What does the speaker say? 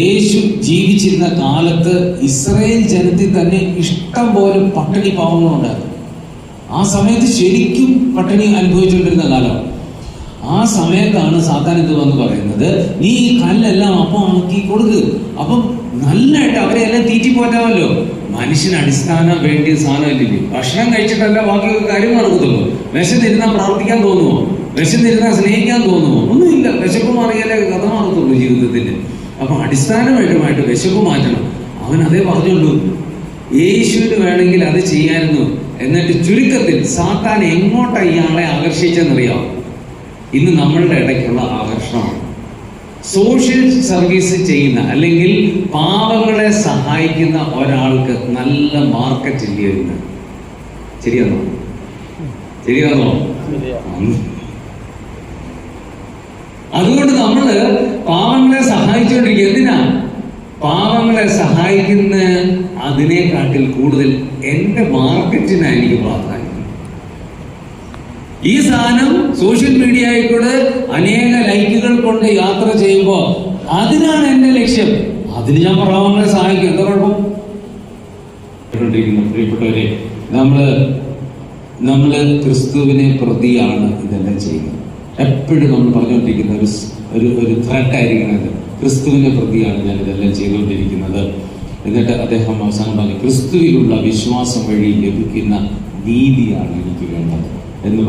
യേശു ജീവിച്ചിരുന്ന കാലത്ത് ഇസ്രയേൽ ജനത്തിൽ തന്നെ ഇഷ്ടം പോലെ പട്ടിണി പാവങ്ങളുണ്ടായിരുന്നു ആ സമയത്ത് ശരിക്കും പട്ടിണി അനുഭവിച്ചുകൊണ്ടിരുന്ന കാലം. ആ സമയത്താണ് സാത്താൻ ഇത് വന്ന് പറയുന്നത്? നീ ഈ കല്ലെല്ലാം അപ്പം ആക്കി കൊടുക്ക്. അപ്പം നല്ലതായിട്ട് അവരെ എല്ലാം തീറ്റി പോറ്റാമല്ലോ മനുഷ്യന് അടിസ്ഥാന വേണ്ടിയ സാധനമില്ലേ ഭക്ഷണം കഴിച്ചിട്ടല്ല ബാക്കി കാര്യം നടക്കത്തുള്ളൂ. വിശന്നിരുന്നാൽ പ്രാർത്ഥിക്കാൻ തോന്നുമോ വിശന്നിരുന്നാൽ സ്നേഹിക്കാൻ തോന്നുമോ ഒന്നുമില്ല. വിശപ്പ് മാറിയാലേ കഥ മാറത്തുള്ളൂ ജീവിതത്തിൽ അപ്പൊ അടിസ്ഥാനപരമായിട്ട് വിശപ്പ് മാറ്റണം. അവൻ അതേ പറഞ്ഞുള്ളൂ. യേശുവിന് വേണമെങ്കിൽ അത് ചെയ്യായിരുന്നു. എന്നിട്ട് ചുരുക്കത്തിൽ സാത്താൻ എങ്ങോട്ട ഇയാളെ ആകർഷിച്ചെന്നറിയാം ഇന്ന് നമ്മളുടെ ഇടയ്ക്കുള്ള ആകർഷണമാണ്. സോഷ്യൽ സർവീസ് ചെയ്യുന്ന അല്ലെങ്കിൽ പാവങ്ങളെ സഹായിക്കുന്ന ഒരാൾക്ക് നല്ല മാർക്കറ്റ് ഇല്ല ഇന്ന് ശരിയാണോ? ശരിയാണോ? അതുകൊണ്ട് നമ്മൾ പാവങ്ങളെ സഹായിച്ചുകൊണ്ടിരിക്കുക എന്തിനാ? പാവങ്ങളെ സഹായിക്കുന്ന അതിനെക്കാട്ടിൽ കൂടുതൽ എന്റെ മാർക്കറ്റിനാണ് എനിക്ക് പ്രാധാന്യം ഈ സാധനം സോഷ്യൽ മീഡിയയിൽ കൂടെ അനേക ലൈക്കുകൾ കൊണ്ട് യാത്ര ചെയ്യുമ്പോൾ അതിനാണ് എന്റെ ലക്ഷ്യം. അതിന് ഞാൻ പാവങ്ങളെ സഹായിക്കും. എന്താ കുഴപ്പം? പ്രിയപ്പെട്ടവരെ നമ്മൾ നമ്മൾ ക്രിസ്തുവിനെ പ്രതിയാണ് ഇതെല്ലാം ചെയ്യുന്നത്. എപ്പോഴും നമ്മൾ പറഞ്ഞുകൊണ്ടിരിക്കുന്ന ഒരു ഒരു ത്രട്ടായിരിക്കണം ഇത്. ക്രിസ്തുവിനെ പ്രതിയാണ് ഞാൻ ഇതെല്ലാം ചെയ്തുകൊണ്ടിരിക്കുന്നത്. എന്നിട്ട് അദ്ദേഹം അവസാനം പറഞ്ഞു ക്രിസ്തുവിലുള്ള വിശ്വാസം വഴി ലഭിക്കുന്ന നീതിയാണ് എനിക്ക് വേണ്ടത് എന്ന് പറഞ്ഞു.